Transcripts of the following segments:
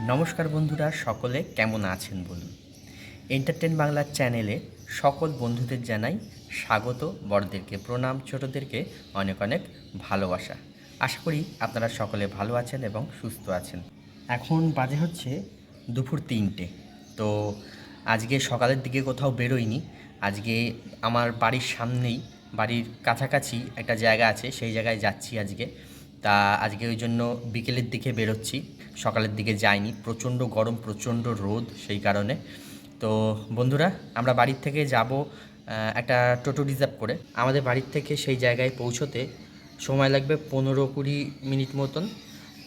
নমস্কার বন্ধুরা, সকলে কেমন আছেন বলুন? এন্টারটেন বাংলার চ্যানেলে সকল বন্ধুদের জানাই স্বাগত। বড়দেরকে প্রণাম, ছোটদেরকে অনেক অনেক ভালোবাসা। আশা করি আপনারা সকলে ভালো আছেন এবং সুস্থ আছেন। এখন বাজে হচ্ছে দুপুর তিনটে। তো আজকে সকালের দিকে কোথাও বেরোইনি। আজকে আমার বাড়ির সামনেই, বাড়ির কাছাকাছি একটা জায়গা আছে, সেই জায়গায় যাচ্ছি আজকে। তা আজকে ওই জন্য বিকেলের দিকে বেরোচ্ছি। সকালের দিকে যাইনি। প্রচণ্ড গরম, প্রচণ্ড রোদ সেই কারণে। তো বন্ধুরা, আমরা বাড়ির থেকে যাব একটা টোটো রিজার্ভ করে। আমাদের বাড়ির থেকে সেই জায়গায় পৌঁছোতে সময় লাগবে পনেরো কুড়ি মিনিট মতন।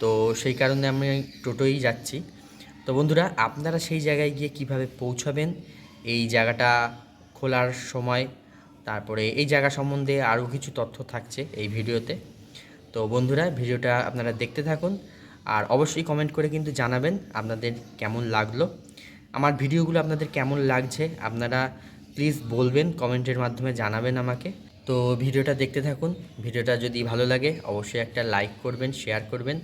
তো সেই কারণে আমি টোটোই যাচ্ছি। তো বন্ধুরা, আপনারা সেই জায়গায় গিয়ে কীভাবে পৌঁছাবেন? এই জায়গাটা খোলার সময়, তারপরে এই জায়গা সম্বন্ধে আরও কিছু তথ্য থাকছে এই ভিডিওতে। তো বন্ধুরা, ভিডিওটা আপনারা দেখতে থাকুন আর অবশ্যই কমেন্ট করে কিন্তু জানাবেন আপনাদের কেমন লাগল। আমার ভিডিওগুলো আপনাদের কেমন লাগছে আপনারা প্লিজ বলবেন কমেন্টের মাধ্যমে জানাবেন আমাকে। তো ভিডিওটা দেখতে থাকুন, ভিডিওটা যদি ভালো লাগে অবশ্যই একটা লাইক করবেন শেয়ার করবেন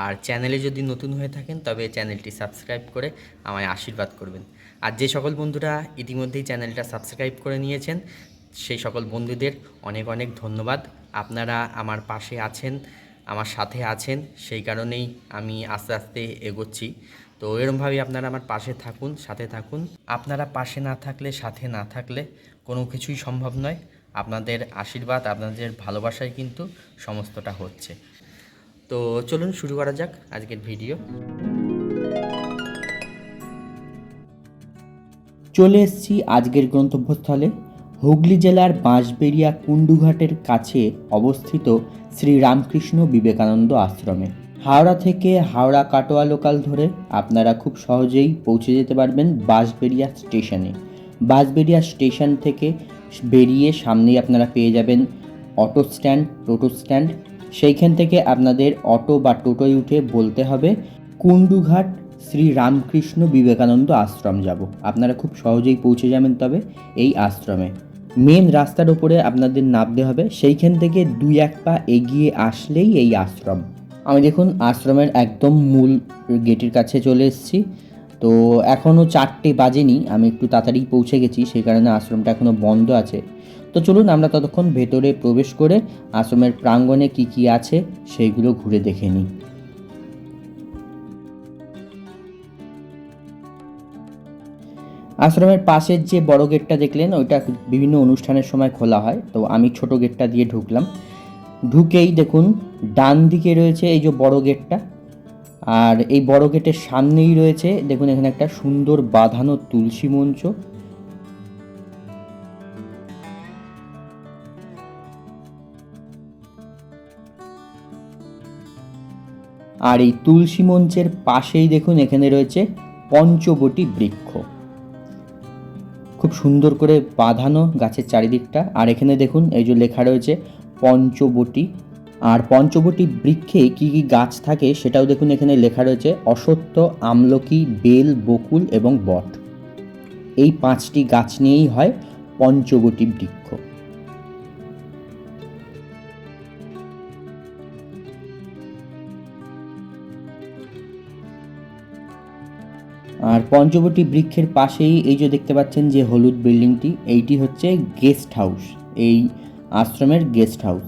আর চ্যানেলে যদি নতুন হয়ে থাকেন তবে চ্যানেলটি সাবস্ক্রাইব করে আমায় আশীর্বাদ করবেন। আর যে সকল বন্ধুরা ইতিমধ্যেই চ্যানেলটা সাবস্ক্রাইব করে নিয়েছেন সেই সকল বন্ধুদের অনেক অনেক ধন্যবাদ। আপনারা আমার পাশে আছেন, আমার সাথে আছেন, সেই কারণেই আমি আস্তে আস্তে এগোচ্ছি। তো এরমভাবেই আপনারা আমার পাশে থাকুন, সাথে থাকুন। আপনারা পাশে না থাকলে, সাথে না থাকলে কোনো কিছুই সম্ভব নয়। আপনাদের আশীর্বাদ, আপনাদের ভালোবাসায় কিন্তু সমস্তটা হচ্ছে। তো চলুন শুরু করা যাক আজকের ভিডিও। চলে এসেছি আজকের গন্তব্যস্থলে। হুগলি জেলার বাঁশবেড়িয়া কুন্ডুঘাটের কাছে অবস্থিত শ্রী রামকৃষ্ণ বিবেকানন্দ আশ্রমে। হাওড়া থেকে হাওড়া কাটোয়া লোকাল ধরে আপনারা খুব সহজেই পৌঁছে যেতে পারবেন বাঁশবেড়িয়া স্টেশনে। বাঁশবেড়িয়া স্টেশন থেকে বেরিয়ে সামনেই আপনারা পেয়ে যাবেন অটো স্ট্যান্ড, টোটো স্ট্যান্ড। সেইখান থেকে আপনাদের অটো বা টোটোয় উঠে বলতে হবে কুন্ডুঘাট শ্রী রামকৃষ্ণ বিবেকানন্দ আশ্রম যাব। আপনারা খুব সহজেই পৌঁছে যাবেন তবে এই আশ্রমে। মেন রাস্তার উপরে আপনাদের নামতে হবে। সেইখান থেকে দুই এক পা এগিয়ে আসলেই এই আশ্রম। আমি দেখুন, আশ্রমের একদম মূল গেটের কাছে চলে এসেছি। তো এখনও চারটে বাজেনি, আমি একটু তাড়াতাড়ি পৌঁছে গেছি সেই কারণে আশ্রমটা এখনও বন্ধ আছে। তো চলুন, আমরা ততক্ষণ ভেতরে প্রবেশ করে আশ্রমের প্রাঙ্গণে কি কি আছে সেইগুলো ঘুরে দেখে নিই। আশ্রমের পাশের যে বড় গেটটা দেখলেন, ওইটা বিভিন্ন অনুষ্ঠানের সময় খোলা হয়। তো আমি ছোট গেটটা দিয়ে ঢুকলাম। ঢুকেই দেখুন, ডান দিকে রয়েছে এই যে বড় গেটটা। আর এই বড় গেটের সামনেই রয়েছে, দেখুন এখানে একটা সুন্দর বাঁধানো তুলসী মঞ্চ। আর এই তুলসী মঞ্চের পাশেই দেখুন এখানে রয়েছে পঞ্চবটি বৃক্ষ। খুব সুন্দর করে বাঁধানো গাছের চারিদিকটা। আর এখানে দেখুন, এই যে লেখা রয়েছে পঞ্চবটি। আর পঞ্চবটি বৃক্ষে কি কি গাছ থাকে সেটাও দেখুন, এখানে লেখা রয়েছে অসত্য আমলকি, বেল, বকুল এবং বট। এই পাঁচটি গাছ নিয়েই হয় পঞ্চবটি বৃক্ষ। আর পঞ্চবটি বৃক্ষের পাশেই এই যে দেখতে পাচ্ছেন যে হলুদ বিল্ডিংটি, এইটি হচ্ছে গেস্ট হাউস, এই আশ্রমের গেস্ট হাউস।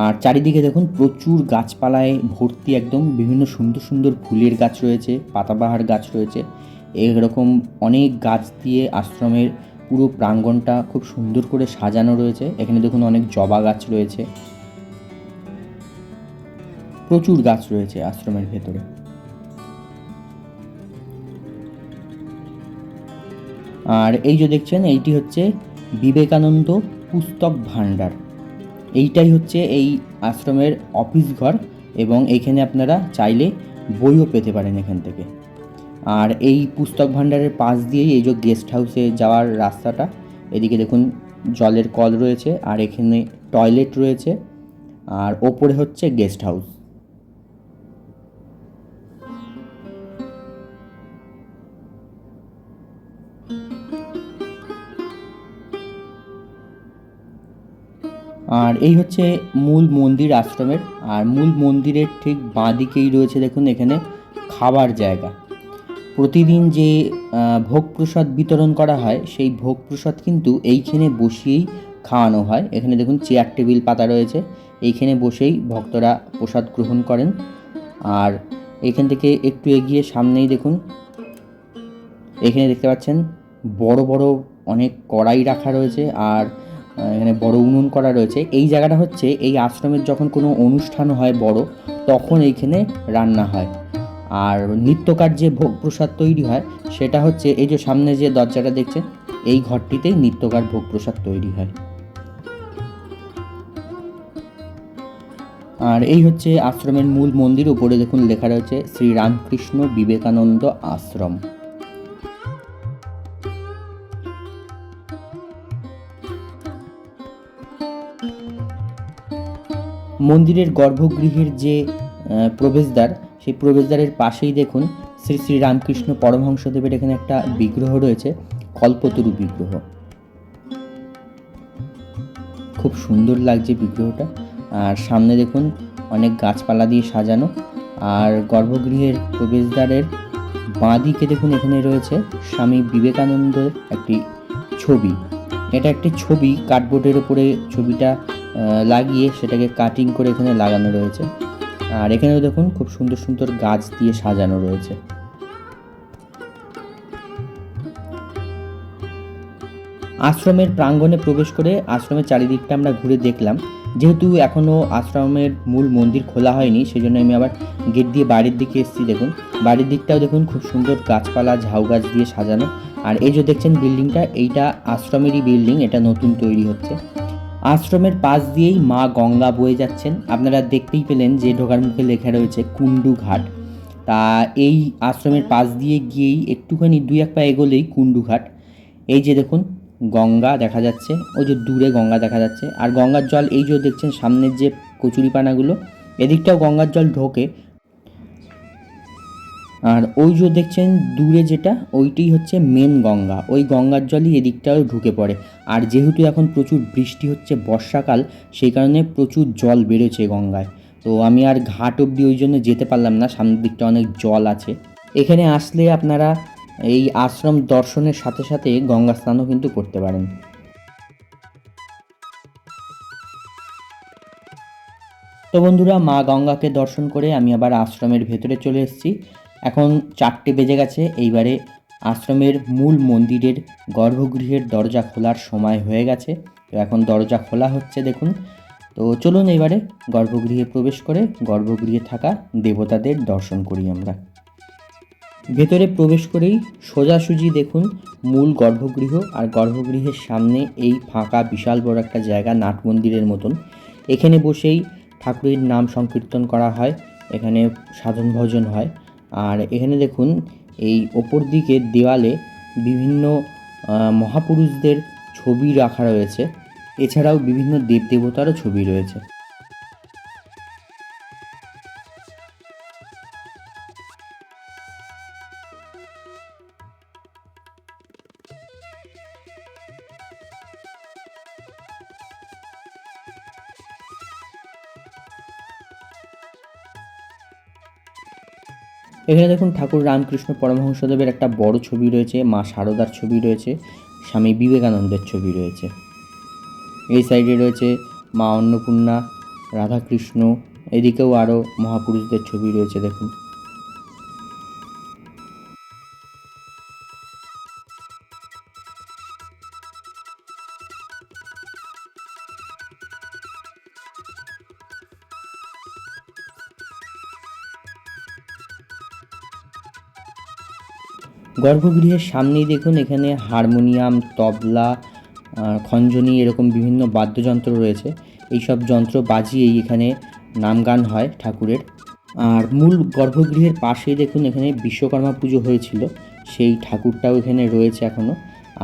আর চারিদিকে দেখুন প্রচুর গাছপালায় ভর্তি একদম বিভিন্ন সুন্দর সুন্দর ফুলের গাছ রয়েছে, পাতাবাহার গাছ রয়েছে। এরকম অনেক গাছ দিয়ে আশ্রমের পুরো প্রাঙ্গণটা খুব সুন্দর করে সাজানো রয়েছে। এখানে দেখুন অনেক জবা গাছ রয়েছে। প্রচুর গাছ রয়েছে আশ্রমের ভেতরে। আর এই যে দেখছেন, এইটি হচ্ছে বিবেকানন্দ পুস্তক ভাণ্ডার। এইটাই হচ্ছে এই আশ্রমের অফিস ঘর এবং এইখানে আপনারা চাইলে বইও পেতে পারেন এখান থেকে। আর এই পুস্তক ভাণ্ডারের পাশ দিয়েই এই যে গেস্ট হাউসে যাওয়ার রাস্তাটা, এদিকে দেখুন জলের কল রয়েছে আর এখানে টয়লেট রয়েছে। আর ওপরে হচ্ছে গেস্ট হাউস। আর এই হচ্ছে মূল মন্দির আশ্রমের, আর মূল মন্দিরের ঠিক বাঁ দিকেই রয়েছে দেখুন এখানে খাবার জায়গা। প্রতিদিন যে ভোগ প্রসাদ বিতরণ করা হয়, সেই ভোগ প্রসাদ কিন্তু এইখানে বসিয়েই খাওয়ানো হয়। এখানে দেখুন চেয়ার, টেবিল, পাতা রয়েছে। এইখানে বসেই ভক্তরা প্রসাদ গ্রহণ করেন। আর এখান থেকে একটু এগিয়ে সামনেই দেখুন, এখানে দেখতে পাচ্ছেন বড় বড় অনেক কড়াই রাখা রয়েছে। আর এখানে বড় উনুন করা রয়েছে। এই জায়গাটা হচ্ছে এই আশ্রমের যখন কোনো অনুষ্ঠান হয় বড়, তখন এইখানে রান্না হয়। আর নিত্যকার যে ভোগ প্রসাদ তৈরি হয়, সেটা হচ্ছে এই যে সামনে যে দরজাটা দেখছেন, এই ঘরটিতেই নিত্যকার ভোগ প্রসাদ তৈরি হয়। আর এই হচ্ছে আশ্রমের মূল মন্দির, উপরে দেখুন লেখা রয়েছে শ্রী রামকৃষ্ণ বিবেকানন্দ আশ্রম। মন্দিরের গর্ভগৃহের যে প্রবেশদ্বার, সেই প্রবেশদ্বারের পাশেই দেখুন শ্রী শ্রী রামকৃষ্ণ পরমহংসদেবের এখানে একটা বিগ্রহ রয়েছে, কল্পতরু বিগ্রহ। খুব সুন্দর লাগছে বিগ্রহটা। আর সামনে দেখুন অনেক গাছপালা দিয়ে সাজানো। আর গর্ভগৃহের প্রবেশদ্বারের বাঁ দিকে দেখুন এখানে রয়েছে স্বামী বিবেকানন্দের একটি ছবি। এটা একটি ছবি, কার্ডবোর্ডের উপরে ছবিটা লাগিয়ে সেটাকে কাটিং করে এখানে লাগানো রয়েছে। আর এখানেও দেখুন, খুব সুন্দর সুন্দর গাছ দিয়ে সাজানো রয়েছে। আশ্রমের প্রাঙ্গণে প্রবেশ করে আশ্রমের চারিদিকটা আমরা ঘুরে দেখলাম। যেহেতু এখনও আশ্রমের মূল মন্দির খোলা হয়নি সেই জন্য আমি আবার গেট দিয়ে বাড়ির দিকে এসেছি, দেখুন। বাড়ির দিকটাও দেখুন, খুব সুন্দর গাছপালা, ঝাউ গাছ দিয়ে সাজানো। আর এই যে দেখছেন বিল্ডিংটা এইটা আশ্রমেরই বিল্ডিং এটা নতুন তৈরি হচ্ছে। আশ্রমের পাশ দিয়েই মা গঙ্গা বয়ে যাচ্ছেন। আপনারা দেখতেই পেলেন যে ঢোকার মুখে লেখা রয়েছে কুন্ডু ঘাট। তা এই আশ্রমের পাশ দিয়ে গিয়েই একটুখানি দুই এক পা এগোলেই কুন্ডু ঘাট। এই যে দেখুন, গঙ্গা দেখা যাচ্ছে, ওই যে দূরে গঙ্গা দেখা যাচ্ছে। আর গঙ্গার জল এই যে দেখছেন সামনের যে কচুরিপানাগুলো, এদিকটাও গঙ্গার জল ঢোকে। আর ওই যে দেখছেন দূরে যেটা, ওইটাই হচ্ছে মেন গঙ্গা। ওই গঙ্গার জলই এদিকটাও ঢুকে পড়ে। আর যেহেতু এখন প্রচুর বৃষ্টি হচ্ছে বর্ষাকাল, সেই কারণে প্রচুর জল বেরোচ্ছে গঙ্গায়। তো আমি আর ঘাট অবধি ওই জন্য যেতে পারলাম না, সামনের দিকটা অনেক জল আছে। এখানে আসলে আপনারা এই আশ্রম দর্শনের সাথে সাথে গঙ্গা স্নানও কিন্তু করতে পারেন। তো বন্ধুরা, মা গঙ্গাকে দর্শন করে আমি আবার আশ্রমের ভেতরে চলে এসেছি। এখন চারটে বেজে গেছে, এইবারে আশ্রমের মূল মন্দিরের গর্ভগৃহের দরজা খোলার সময় হয়ে গেছে। তো এখন দরজা খোলা হচ্ছে দেখুন। তো চলুন এবারে গর্ভগৃহে প্রবেশ করে গর্ভগৃহে থাকা দেবতাদের দর্শন করি আমরা। ভেতরে প্রবেশ করেই সোজাসুজি দেখুন মূল গর্ভগৃহ আর গর্ভগৃহের সামনে এই ফাঁকা বিশাল বড় একটা জায়গা নাট মন্দিরের মতন। এখানে বসেই ঠাকুরের নাম সংকীর্তন করা হয়, এখানে সাধন ভজন হয়। আর এখানে দেখুন, এই ওপর দিকে দেওয়ালে বিভিন্ন মহাপুরুষদের ছবি রাখা রয়েছে। এছাড়াও বিভিন্ন দেবদেবতারও ছবি রয়েছে। এখানে দেখুন ঠাকুর রামকৃষ্ণ পরমহংসদেবের একটা বড় ছবি রয়েছে, মা শারদার ছবি রয়েছে, স্বামী বিবেকানন্দের ছবি রয়েছে। এই সাইডে রয়েছে মা অন্নপূর্ণা, রাধাকৃষ্ণ, এদিকেও আরও মহাপুরুষদের ছবি রয়েছে দেখুন। গর্ভগৃহের সামনেই দেখুন, এখানে হারমোনিয়াম, তবলা খঞ্জনি এরকম বিভিন্ন বাদ্যযন্ত্র রয়েছে। এইসব যন্ত্র বাজিয়েই এখানে নাম গান হয় ঠাকুরের। আর মূল গর্ভগৃহের পাশেই দেখুন, এখানে বিশ্বকর্মা পুজো হয়েছিল। সেই ঠাকুরটাও এখানে রয়েছে এখনও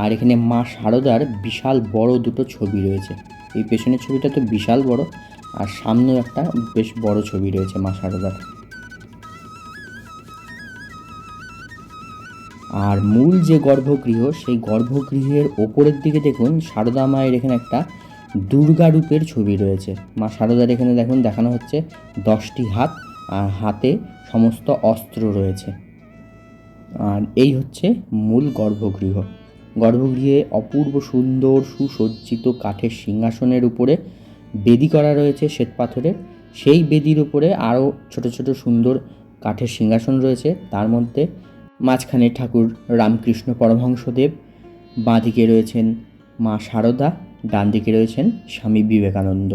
আর এখানে মা শারদার বিশাল বড় দুটো ছবি রয়েছে। এই পেছনের ছবিটা তো বিশাল বড়, আর সামনেও একটা বেশ বড় ছবি রয়েছে মা শারদার আর মূল যে গর্ভগৃহ, সেই গর্ভগৃহের ওপরের দিকে দেখুন, সারদা মায়ের এখানে একটা দুর্গা রূপের ছবি রয়েছে। মা সারদার এখানে দেখুন, দেখানো হচ্ছে দশটি হাত, আর হাতে সমস্ত অস্ত্র রয়েছে। আর এই হচ্ছে মূল গর্ভগৃহ। গর্ভগৃহে অপূর্ব সুন্দর সুসজ্জিত কাঠের সিংহাসনের উপরে বেদি করা রয়েছে শ্বেতপাথরের সেই বেদির উপরে আরও ছোট ছোট সুন্দর কাঠের সিংহাসন রয়েছে। তার মধ্যে মাঝখানে ঠাকুর রামকৃষ্ণ পরমহংসদেব, বাঁদিকে রয়েছেন মা শারদা ডান দিকে রয়েছেন স্বামী বিবেকানন্দ।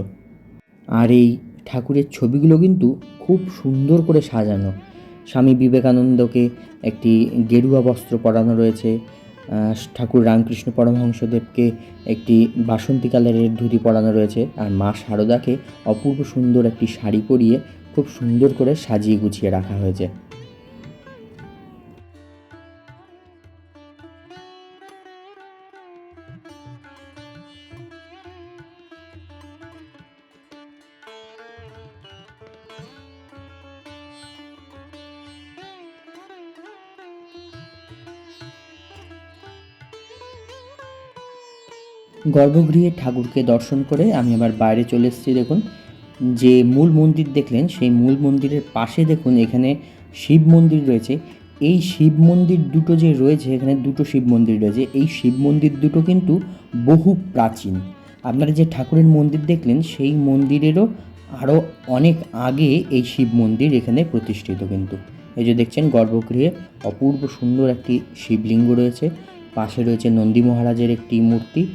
আর এই ঠাকুরের ছবিগুলো কিন্তু খুব সুন্দর করে সাজানো। স্বামী বিবেকানন্দকে একটি গেরুয়া বস্ত্র পরানো রয়েছে ঠাকুর রামকৃষ্ণ পরমহংসদেবকে একটি বাসন্তী কালারের ধুতি পরানো রয়েছে, আর মা শারদাকে অপূর্ব সুন্দর একটি শাড়ি পরিয়ে খুব সুন্দর করে সাজিয়ে গুছিয়ে রাখা হয়েছে। গর্ভগৃহে ঠাকুরকে দর্শন করে আমি আবার বাইরে চলে এসেছি, দেখুন। যে মূল মন্দির দেখলেন, সেই মূল মন্দিরের পাশে দেখুন, এখানে শিব মন্দির রয়েছে। এই শিব মন্দির দুটো যে রয়েছে, এখানে দুটো শিব মন্দির রয়েছে। এই শিব মন্দির দুটো কিন্তু বহু প্রাচীন। আপনারা যে ঠাকুরের মন্দির দেখলেন, সেই মন্দিরেরও আরও অনেক আগে এই শিব মন্দির এখানে প্রতিষ্ঠিত কিন্তু। এই যে দেখছেন, গর্ভগৃহে অপূর্ব সুন্দর একটি শিবলিঙ্গ রয়েছে। পাশে রয়েছে নন্দী মহারাজের একটি মূর্তি।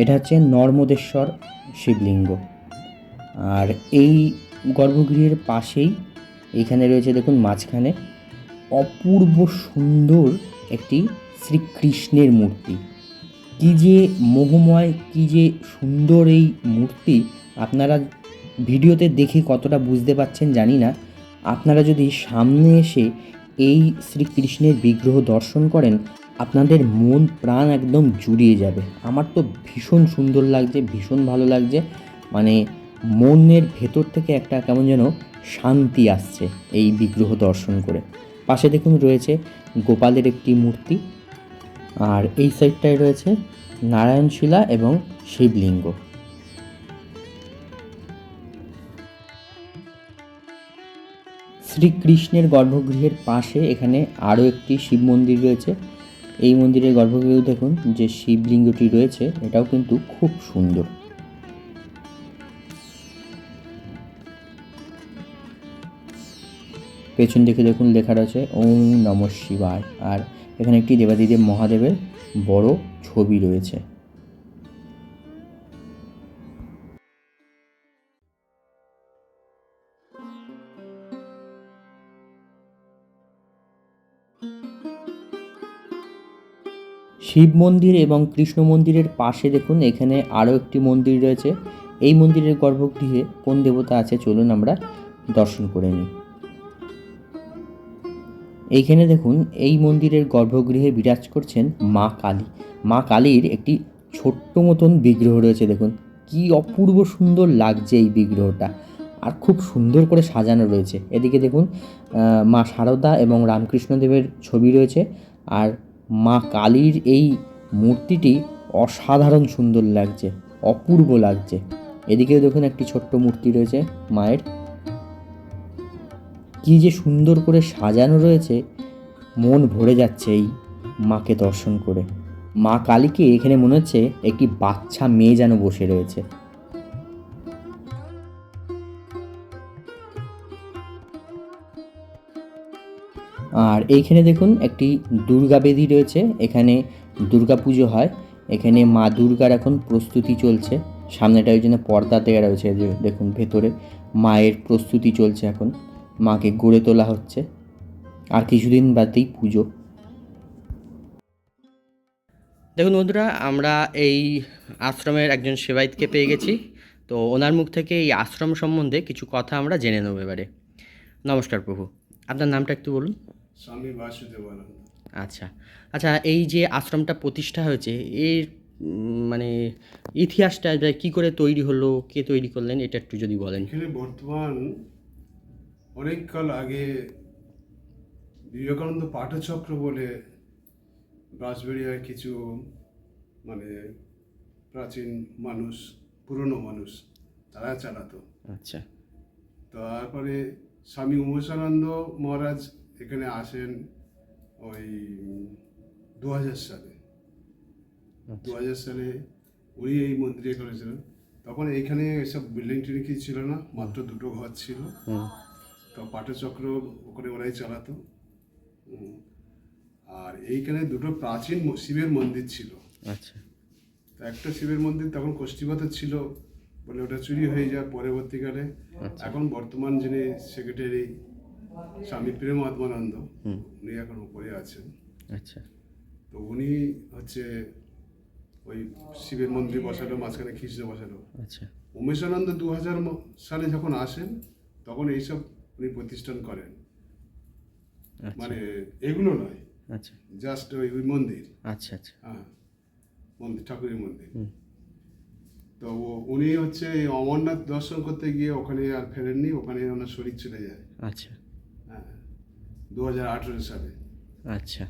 এটা হচ্ছে নর্মদেশ্বর শিবলিঙ্গ। আর এই গর্ভগৃহের পাশেই এখানে রয়েছে দেখুন মাঝখানে অপূর্ব সুন্দর একটি শ্রীকৃষ্ণের মূর্তি। কি যে মোহময়, কি যে সুন্দর এই মূর্তি, আপনারা ভিডিওতে দেখে কতটা বুঝতে পাচ্ছেন জানি না। আপনারা যদি সামনে এসে এই শ্রীকৃষ্ণের বিগ্রহ দর্শন করেন আপনাদের মন, প্রাণ একদম জুড়িয়ে যাবে। আমার তো ভীষণ সুন্দর লাগছে, ভীষণ ভালো লাগছে। মানে মনের ভেতর থেকে একটা কেমন যেন শান্তি আসছে এই বিগ্রহ দর্শন করে। পাশে দেখুন রয়েছে গোপালের একটি মূর্তি। আর এই সাইডটায় রয়েছে নারায়ণশিলা এবং শিবলিঙ্গ। শ্রীকৃষ্ণের গর্ভগৃহের পাশে এখানে আরও একটি শিব মন্দির রয়েছে। এই মন্দিরের গর্ভগৃহ দেখুন, যে শিবলিঙ্গটি রয়েছে, এটাও কিন্তু খুব সুন্দর। পেছন দিকে দেখুন লেখা রয়েছে, ওম নম শিবায়। আর এখানে একটি দেবাদিদেব মহাদেবের বড় ছবি রয়েছে। শিব মন্দির এবং কৃষ্ণ মন্দিরের পাশে দেখুন, এখানে আরও একটি মন্দির রয়েছে। এই মন্দিরের গর্ভগৃহে কোন দেবতা আছে চলুন আমরা দর্শন করে নিই। এইখানে দেখুন, এই মন্দিরের গর্ভগৃহে বিরাজ করছেন মা কালী। মা কালীর একটি ছোট্ট মতন বিগ্রহ রয়েছে, দেখুন। কি অপূর্ব সুন্দর লাগছে এই বিগ্রহটা। আর খুব সুন্দর করে সাজানো রয়েছে। এদিকে দেখুন মা শারদা এবং রামকৃষ্ণদেবের ছবি রয়েছে। আর মা কালীর এই মূর্তিটি অসাধারণ সুন্দর লাগছে, অপূর্ব লাগছে। এদিকেও দেখুন একটি ছোট্ট মূর্তি রয়েছে মায়ের। কি যে সুন্দর করে সাজানো রয়েছে, মন ভরে যাচ্ছে এই মাকে দর্শন করে। মা কালীকে এখানে মনে হচ্ছে একটি বাচ্চা মেয়ে যেন বসে রয়েছে। আর এইখানে দেখুন একটি দুর্গা বেদি রয়েছে, এখানে দুর্গা পুজো হয়। এখানে মা দুর্গার এখন প্রস্তুতি চলছে। সামনেটা ওই জন্য পর্দা দেওয়া রয়েছে দেখুন ভেতরে মায়ের প্রস্তুতি চলছে এখন। মাকে গড়ে তোলা হচ্ছে। আর কিছুদিন বাদেই পুজো। দেখুন বন্ধুরা, আমরা এই আশ্রমের একজন সেবায়িতকে পেয়ে গেছি। তো ওনার মুখ থেকে এই আশ্রম সম্বন্ধে কিছু কথা আমরা জেনে নেব এবারে। নমস্কার প্রভু। আপনার নামটা একটু বলুন। স্বামী বাসুদেবানন্দ। আচ্ছা। আচ্ছা এই যে আশ্রমটা প্রতিষ্ঠা হয়েছে এর মানে ইতিহাসটা যে কী করে তৈরি হলো কে তৈরি করলেন এটা একটু যদি বলেন। এখানে বর্তমান অনেককাল আগে বিবেকানন্দ পাঠচক্র বলে বাঁশবেড়িয়ায় কিছু মানে প্রাচীন মানুষ পুরনো মানুষ তারা চালাতো। আচ্ছা। তারপরে স্বামী উমেশানন্দ মহারাজ এখানে আসেন ওই দু হাজার সালে। দু হাজার সালে উনি এই মন্দিরে করেছিলেন। তখন এইখানে এসব বিল্ডিং টিল্ডিং কিছু ছিল না মাত্র দুটো ঘর ছিল। তো পাটচক্র ওখানে ওরাই চালাতো। আর এইখানে দুটো প্রাচীন শিবের মন্দির ছিল। আচ্ছা। তো একটা শিবের মন্দির তখন কোষ্ঠীপাত ছিল বলে ওটা চুরি হয়ে যায় পরবর্তীকালে। এখন বর্তমান যিনি সেক্রেটারি স্বামী প্রেম আত্মানন্দ উনি এখন উপরে আছেন। আচ্ছা। তো উনি হচ্ছে ওই শিবের মন্দির বসালো মাঝখানে খ্রিস্ট বসালো। আচ্ছা। উমেশানন্দ দু হাজার সালে যখন আসেন তখন এইসব উনি প্রতিষ্ঠান করেন। আচ্ছা। মানে এগুলো নয়। আচ্ছা। জাস্ট ওই ওই মন্দির। আচ্ছা আচ্ছা। হ্যাঁ। মন্দির ঠাকুরের মন্দির। তো ও- উনি হচ্ছে অমরনাথ দর্শন করতে গিয়ে ওখানে আর ফেরেননি ওখানে ওনার শরীর চলে যায়। আচ্ছা। দু হাজার আঠেরো সালে। আচ্ছা।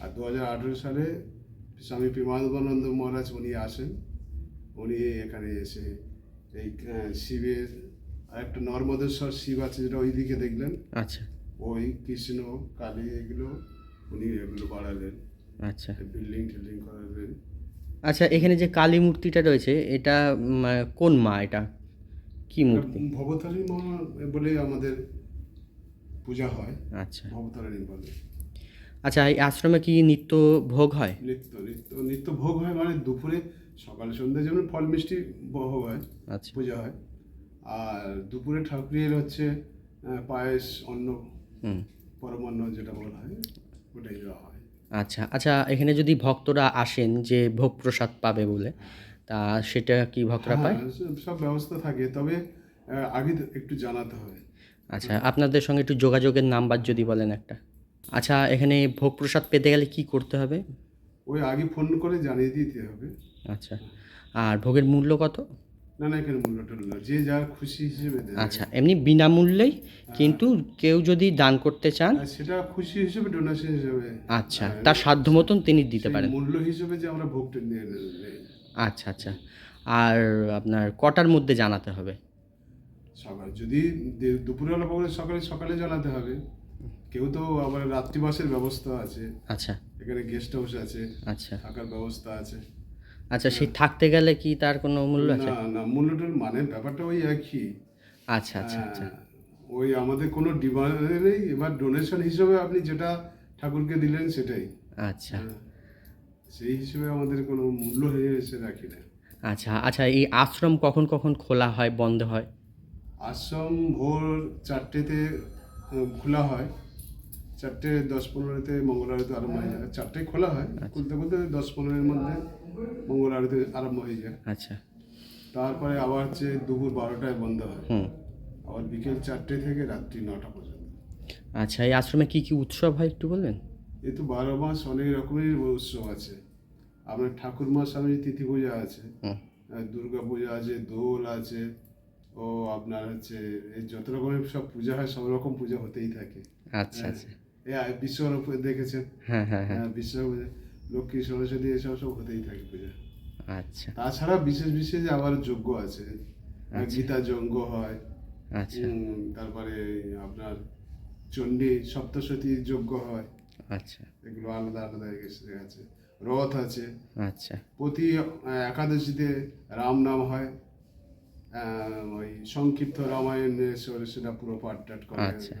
আর দু হাজার আঠেরো সালে স্বামী প্রেমানন্দ মহারাজ উনি আসেন। উনি এখানে এসে এই আহ, শিবের একটা নর্মদেশ্বর শিব আছে যেটা ওইদিকে দেখলেন। আচ্ছা। ওই কৃষ্ণ কালী এগুলো উনি এগুলো বাড়ালেন। আচ্ছা। বিল্ডিং টিল্ডিং করালেন। আচ্ছা এখানে যে কালী মূর্তিটা রয়েছে এটা কোন মা এটা? কি মূর্তি? ভবতারিণী মা বলে আমাদের পূজা হয় আচ্ছা। ভবতারিণী বলে আচ্ছা এই আশ্রমে কি নিত্য ভোগ হয়? নিত্য নিত্য নিত্য ভোগ হয় মানে দুপুরে সকাল সন্ধ্যা যেমন ফল মিষ্টি ভোগ হয় আচ্ছা। পূজা হয়। আর দুপুরে ঠাকুরের হচ্ছে পায়েস অন্ন হুম। পরমান্ন যেটা বলা হয় ওটাই দেওয়া হয়। আচ্ছা আচ্ছা এখানে যদি ভক্তরা আসেন যে ভোগ প্রসাদ পাবে বলে তা সেটা কি ভক্তরা পায়? হ্যাঁ, সব- সব ব্যবস্থা থাকে তবে আগে একটু জানাতে হবে আচ্ছা আপনাদের সঙ্গে একটু যোগাযোগের নাম্বার যদি বলেন একটা। আচ্ছা এখানে ভোগ প্রসাদ পেতে গেলে কি করতে হবে? ওই আগে ফোন করে জানিয়ে দিতে হবে। আচ্ছা আর ভোগের মূল্য কত? না না এখানে মূল্য টুল্য যে যার খুশি হিসেবে দেবে। আচ্ছা এমনি বিনামূল্যেই কিন্তু কেউ যদি দান করতে চান? সেটা খুশি হিসেবে ডোনেশন হিসেবে। আচ্ছা তার সাধ্য মতন তিনি দিতে পারেন। মূল্য হিসেবে যে আমরা ভোগটা নিয়ে আচ্ছা আচ্ছা আর আপনার কটার মধ্যে জানাতে হবে? সকাল যদি দুপুরবেলা পরে সকালে সকালে জানাতে হবে। কেউ তো আবার রাত্রিবাসের ব্যবস্থা আছে। আচ্ছা। এখানে গেস্ট হাউস আছে আচ্ছা। থাকার ব্যবস্থা আছে। আচ্ছা সেই থাকতে গেলে কি তার কোনো মূল্য আছে? না না মূল্যটার মানে ব্যাপারটা ওই একই। আচ্ছা আচ্ছা আচ্ছা। হ্যাঁ, ওই আমাদের কোনো ডিমান্ড নেই এবার ডোনেশন হিসেবে আপনি যেটা ঠাকুরকে দিলেন সেটাই। আচ্ছা। হ্যাঁ। সেই হিসেবে আমাদের কোনো মূল্য হয়ে এসে রাখি না। আচ্ছা আচ্ছা এই আশ্রম কখন কখন খোলা হয় বন্ধ হয়? আশ্রম ভোর চারটেতে খোলা হয়। চারটে দশ পনেরোতে মঙ্গল আরতি আরম্ভ হয়ে যায়। চারটে খোলা হয় খুলতে খুলতে দশ পনেরোর মধ্যে মঙ্গল আরতি আরম্ভ হয়ে যায়। আচ্ছা। তারপরে আবার হচ্ছে দুপুর বারোটায় বন্ধ হয় আবার বিকেল চারটে থেকে রাত্রি নটা পর্যন্ত। আচ্ছা এই আশ্রমে কি কি উৎসব হয় একটু বলবেন? এ তো বারো মাস অনেক রকমের উৎসব আছে। আপনার ঠাকুর মা স্বামীর তিথি পূজা আছে দুর্গা পূজা আছে দোল আছে ও আপনার হচ্ছে এই যত রকমের সব পূজা হয় সব রকম পূজা হতেই থাকে। আচ্ছা আচ্ছা। এই বিশ্বরূপ দেখেছেন? হ্যাঁ হ্যাঁ হ্যাঁ। হ্যাঁ বিশ্ব লক্ষ্মী সরস্বতী এসব সব হতেই থাকে পূজা। আচ্ছা। তাছাড়া বিশেষ বিশেষ আবার যজ্ঞ আছে। গীতা যজ্ঞ হয়। আচ্ছা। তারপরে আপনার চণ্ডী সপ্তশতীর যজ্ঞ হয়। আচ্ছা। এগুলো আলাদা আলাদা আছে। রথ আছে। আচ্ছা। প্রতি একাদশীতে রাম নাম হয়। ওই সংক্ষিপ্ত রামায়ণে সে- সেটা পুরো পাঠ টাট করে আচ্ছা।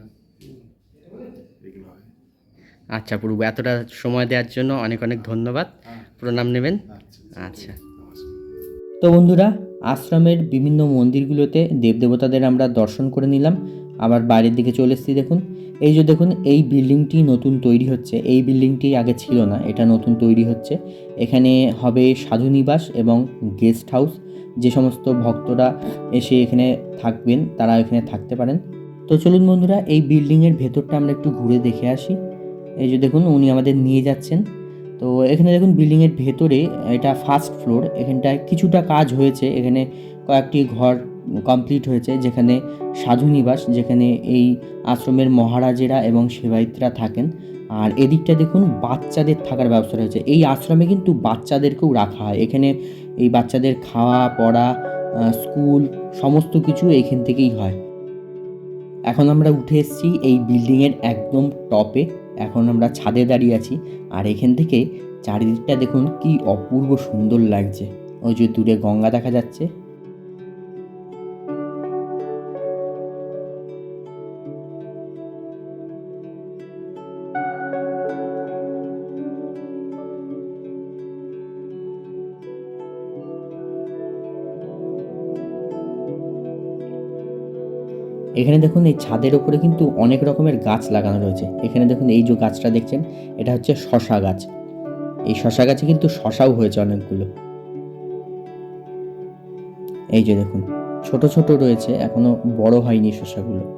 এগুলো হয়। আচ্ছা প্রভু এতটা সময় দেওয়ার জন্য অনেক অনেক ধন্যবাদ। প্রণাম নেবেন। আচ্ছা আচ্ছা। তো বন্ধুরা আশ্রমের বিভিন্ন মন্দিরগুলোতে দেবদেবতাদের আমরা দর্শন করে নিলাম। আবার বাইরের দিকে চলে এসেছি দেখুন। এই যে দেখুন এই বিল্ডিংটি নতুন তৈরি হচ্ছে। এই বিল্ডিংটি আগে ছিল না এটা নতুন তৈরি হচ্ছে। এখানে হবে সাধু নিবাস এবং গেস্ট হাউস। যে সমস্ত ভক্তরা এসে এখানে থাকবেন, তারা এখানে থাকতে পারেন। তো চলুন বন্ধুরা, এই বিল্ডিংয়ের ভেতরটা আমরা একটু ঘুরে দেখে আসি। এই যে দেখুন, উনি আমাদের নিয়ে যাচ্ছেন। তো এখানে দেখুন বিল্ডিংয়ের ভেতরে এটা ফার্স্ট ফ্লোর এখানটায় কিছুটা কাজ হয়েছে। এখানে কয়েকটি ঘর কমপ্লিট হয়েছে, যেখানে সাধু নিবাস, যেখানে এই আশ্রমের মহারাজেরা এবং সেবায়িতরা থাকেন। আর এদিকটা দেখুন, বাচ্চাদের থাকার ব্যবস্থা রয়েছে। এই আশ্রমে কিন্তু বাচ্চাদেরকেও রাখা হয়। এখানে এই বাচ্চাদের খাওয়া, পড়া স্কুল সমস্ত কিছু এইখান থেকেই হয়। এখন আমরা উঠে এসেছি এই বিল্ডিংয়ের একদম টপে। এখন আমরা ছাদে দাঁড়িয়ে আছি। আর এখান থেকে চারিদিকটা দেখুন কি অপূর্ব সুন্দর লাগছে। ওই যে দূরে গঙ্গা দেখা যাচ্ছে। এখানে দেখুন এই ছাদের ওপরে কিন্তু অনেক রকমের গাছ লাগানো রয়েছে। এখানে দেখুন এই যে গাছটা দেখছেন, এটা হচ্ছে শশা গাছ। এই শশা গাছে কিন্তু শশাও হয়েছে অনেকগুলো। এই যে দেখুন, ছোট ছোট রয়েছে, এখনও বড় হয়নি শশাগুলো।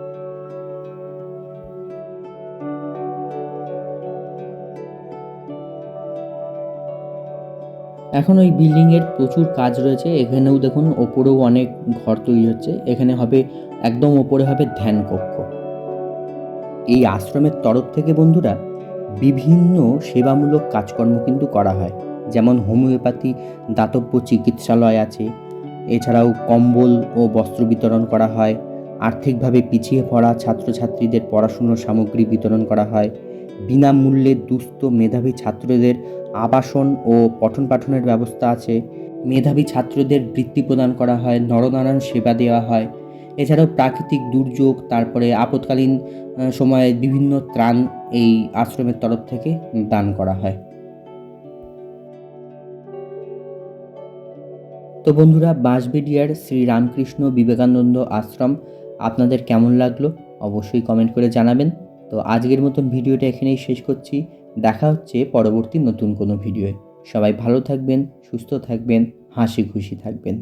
এখন ওই বিল্ডিংয়ের প্রচুর কাজ রয়েছে। এখানেও দেখুন, ওপরেও অনেক ঘর তৈরি হচ্ছে। এখানে হবে একদম ওপরে হবে ধ্যান কক্ষ। এই আশ্রমের তরফ থেকে বন্ধুরা, বিভিন্ন সেবামূলক কাজকর্ম কিন্তু করা হয়। যেমন হোমিওপ্যাথি, দাতব্য চিকিৎসালয় আছে। এছাড়াও কম্বল ও বস্ত্র বিতরণ করা হয়। আর্থিকভাবে পিছিয়ে পড়া ছাত্রছাত্রীদের পড়াশুনোর সামগ্রী বিতরণ করা হয়। বিনামূল্যে দুস্থ মেধাবী ছাত্রদের আবাসন ও পঠন পাঠনের ব্যবস্থা আছে। মেধাবী ছাত্রদের বৃত্তি প্রদান করা হয়, নরনারায়ণ সেবা দেওয়া হয়। এছাড়াও প্রাকৃতিক দুর্যোগ, তারপরে আপৎকালীন সময়ে বিভিন্ন ত্রাণ এই আশ্রমের তরফ থেকে দান করা হয়। তো বন্ধুরা, বাঁশবেডিয়ার শ্রী রামকৃষ্ণ বিবেকানন্দ আশ্রম আপনাদের কেমন লাগল? অবশ্যই কমেন্ট করে জানাবেন। তো আজকের মতন ভিডিওটা এখানেই শেষ করছি। দেখা হচ্ছে পরবর্তী নতুন কোনো ভিডিওয়ে। সবাই ভালো থাকবেন, সুস্থ থাকবেন, হাসি খুশি থাকবেন।